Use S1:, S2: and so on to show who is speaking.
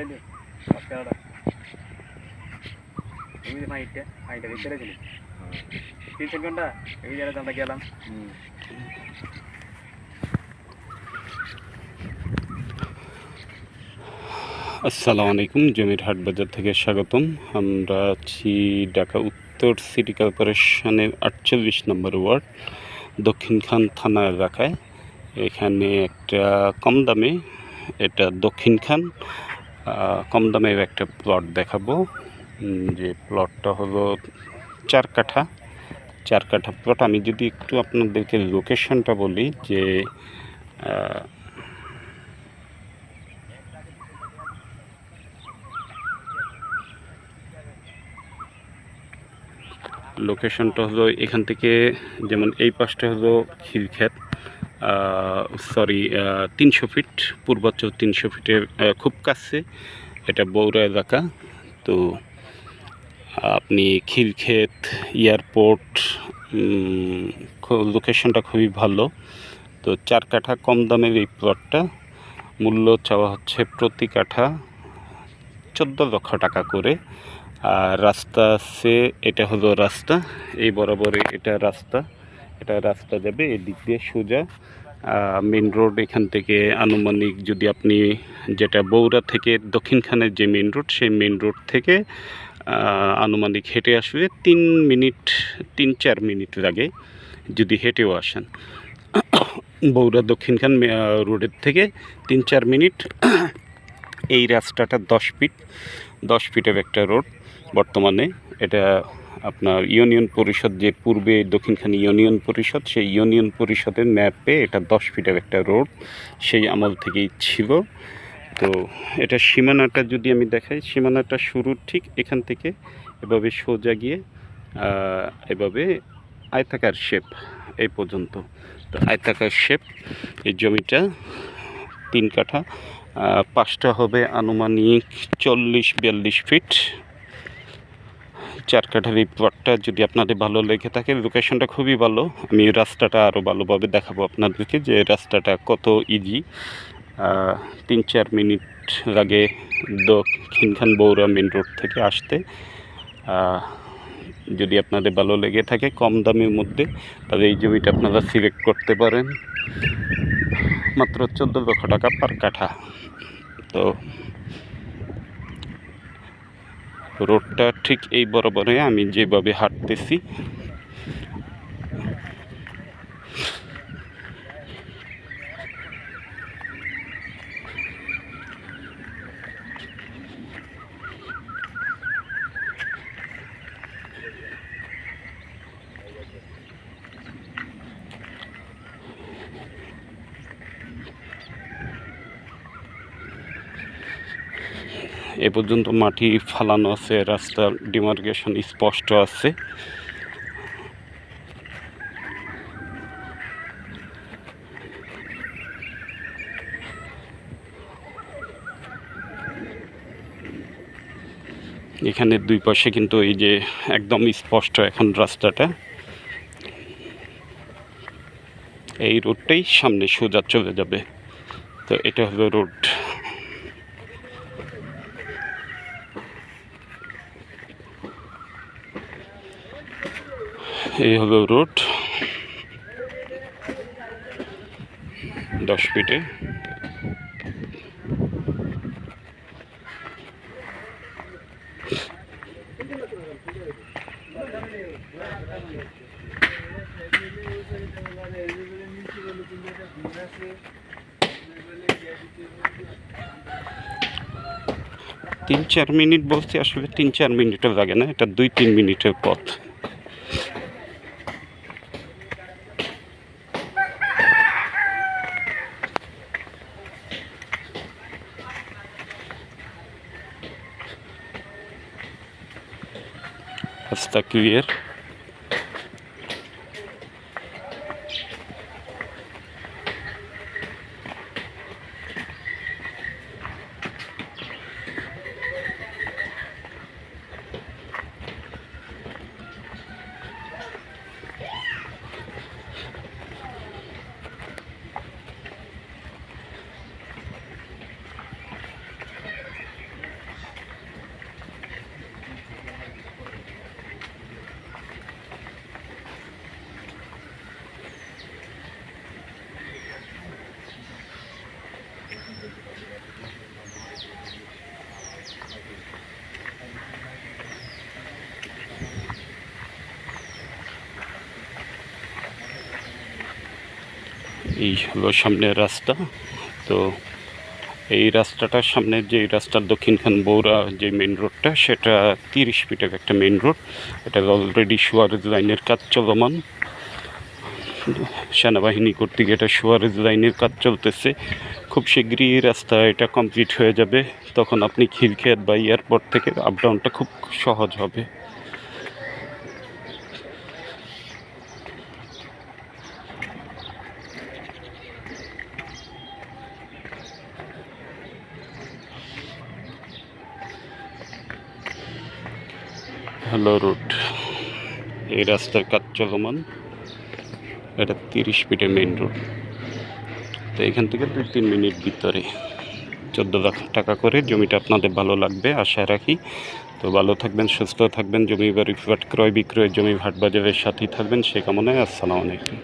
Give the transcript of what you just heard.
S1: ছেড়ে
S2: আসসালামু আলাইকুম জমির হাট বাজার থেকে স্বাগতম। আমরা আছি ঢাকা উত্তর সিটি কর্পোরেশনের আটচল্লিশ নম্বর ওয়ার্ড দক্ষিণখান থানা এলাকায়। এখানে একটা কম দামে, এটা দক্ষিণখান কম দামের একটা প্লট দেখাবো। যে প্লটটা হলো চার কাঠা। চার কাঠা প্লট আমি যদি একটু আপনাদেরকে লোকেশনটা বলি যে লোকেশনটা হলো এখান থেকে যেমন এই পাশটা হলো খিলক্ষেত। সরি তিনশো ফিট পূর্বাচল তিনশো ফিটের খুব কাছে। এটা বৌরা এলাকা। তো আপনি খিলক্ষেত এয়ারপোর্ট লোকেশনটা খুবই ভালো। তো চার কাঠা কম দামের এই প্লটটা মূল্য চাওয়া হচ্ছে প্রতি কাঠা চোদ্দ লক্ষ টাকা করে। আর রাস্তা আছে, এটা হলো রাস্তা। এই বরাবর এটা রাস্তা। এটা রাস্তা যাবে, এদিক দিয়ে সোজা। মেন রোড এখান থেকে আনুমানিক যদি আপনি যেটা বৌরা থেকে দক্ষিণখানের যে মেন রোড সেই মেন রোড থেকে আনুমানিক হেঁটে আসবে তিন মিনিট, তিন চার মিনিট লাগে যদি হেঁটেও আসেন। বৌরা দক্ষিণখান রোডের থেকে তিন চার মিনিট। এই রাস্তাটা দশ ফিট দশ ফিটের একটা রোড বর্তমানে। এটা আপনার ইউনিয়ন পরিষদ যে পূর্বে দক্ষিণখানি ইউনিয়ন পরিষদ, সেই ইউনিয়ন পরিষদের ম্যাপে এটা দশ ফিটের একটা রোড, সেই আমল থেকেই ছিল। তো এটা সীমানাটা যদি আমি দেখাই, সীমানাটা শুরু ঠিক এখান থেকে এভাবে সোজা গিয়ে এভাবে আয়তাকার শেপ এই পর্যন্ত। তো আয়তাকার শেপ, এই জমিটা তিন কাঠা পাঁচটা হবে আনুমানিক চল্লিশ বিয়াল্লিশ ফিট। চার কাঠার এই প্লটটা যদি আপনাদের ভালো লেগে থাকে লোকেশনটা খুবই ভালো। আমি রাস্তাটা আরও ভালোভাবে দেখাবো আপনাদেরকে যে রাস্তাটা কত ইজি তিন চার মিনিট লাগে দক্ষিণখান বৌরা মেন রোড থেকে আসতে। যদি আপনাদের ভালো লেগে থাকে কম দামের মধ্যে, তাহলে এই জমিটা আপনারা সিলেক্ট করতে পারেন। মাত্র চোদ্দ লক্ষ টাকা পার কাঠা। তো রোডটা ঠিক এই বরাবরে আমি যেভাবে হাঁটতেছি এ পর্যন্ত মাটি ফালানো আছে রাস্তার ডিমার্কেশন স্পষ্ট আছে। এখানে দুই পাশে কিন্তু এই যে একদম স্পষ্ট এখন রাস্তাটা। এই রোডটাই সামনে সোজা চলে যাবে। তো এটা হলো রোড। এই হলো রোড। দশ ফিটে। তিন চার মিনিট বলছি আসলে তিন চার মিনিটও লাগে না, এটা দুই তিন মিনিটের পথ। রাস্তা ক্লিয়ার এই হলো সামনের রাস্তা। তো এই রাস্তাটার সামনে যে রাস্তার দক্ষিণখান বৌরা যে মেন রোডটা সেটা তিরিশ ফিটের একটা মেন রোড এটা অলরেডি সুয়ারেজ লাইনের কাজ চলমান। সেনাবাহিনী কর্তৃক এটা সুয়ারেজ লাইনের কাজ চলতেছে। খুব শীঘ্রই রাস্তা এটা কমপ্লিট হয়ে যাবে। তখন আপনি খিলখেত বা এয়ারপোর্ট থেকে আপ ডাউনটা খুব সহজ হবে। Hello road. এই রাস্তার কাজ চলমান। এটা তিরিশ ফিটের মেন রোড তো এখান থেকে দুই তিন মিনিট ভিতরে চোদ্দ লাখ টাকা করে জমিটা আপনাদের ভালো লাগবে, আশা রাখি। তো ভালো থাকবেন, সুস্থ থাকবেন, জমি বাড়ি ফ্ল্যাট ক্রয় বিক্রয়, জমি ভাট বাজারের সাথেই থাকবেন। সে কামনায় আসসালামু আলাইকুম।